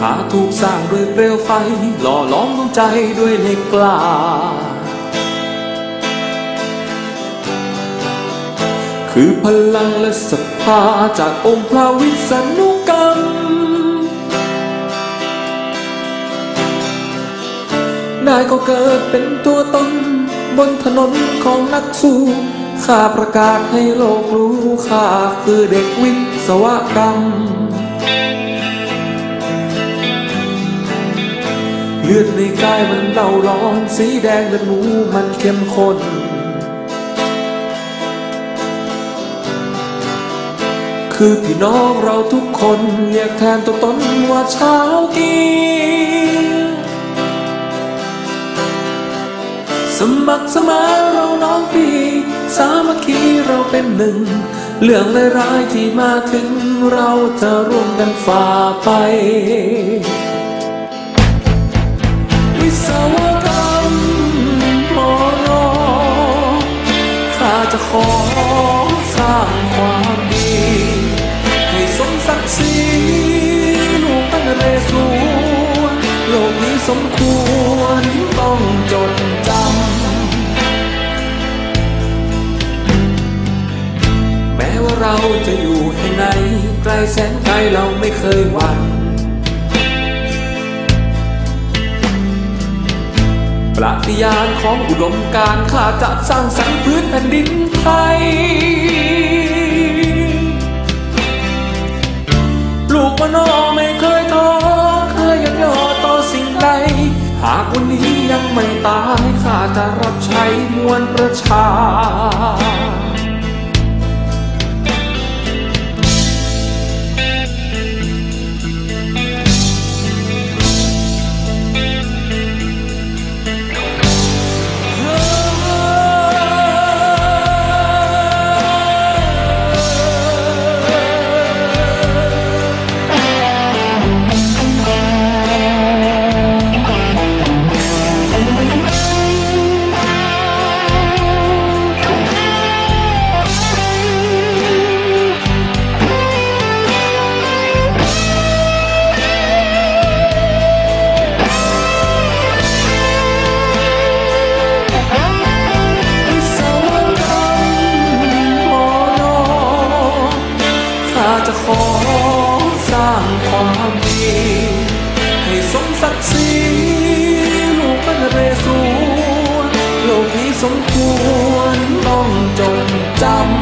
ข้าถูกสร้างด้วยเปลวไฟ หล่อล้อมดวงใจด้วยเหล็กกล้า คือพลังและศรัทธาจากองค์พระวิษณุกรรมได้ก็เกิดเป็นตัวตนบนถนนของนักสู้ข้าประกาศให้โลกรู้ข้าคือเด็กวิศวกรรม เลือดในกายมันเล่าร้อน สีแดงเลือดหมูมันเข้มข้น คือพี่น้องเราทุกคนเรียกแทนตัวตนว่าชาวกีสมัครสมานเราน้องพี่ สามัคคีเราเป็นหนึ่ง เรื่องร้ายๆที่มาถึงเราจะร่วมกันฝ่าไปวิศวกรรมมอรอข้าจะขอ สมควรต้องจดจำ แม้ว่าเราจะอยู่แห่ไหนไกลแสนไกลเราไม่เคยหวั่นปฏิญาของอุดมการข้าจะสร้างสรรค์พื้นแผ่นดินไทย หากวันนี้ยังไม่ตายข้าจะรับใช้มวลประชา จะขอสร้างความดีให้สมศักดิ์ศรีลูกเป็นเรศวรโลกนี้สมควรต้องจดจำ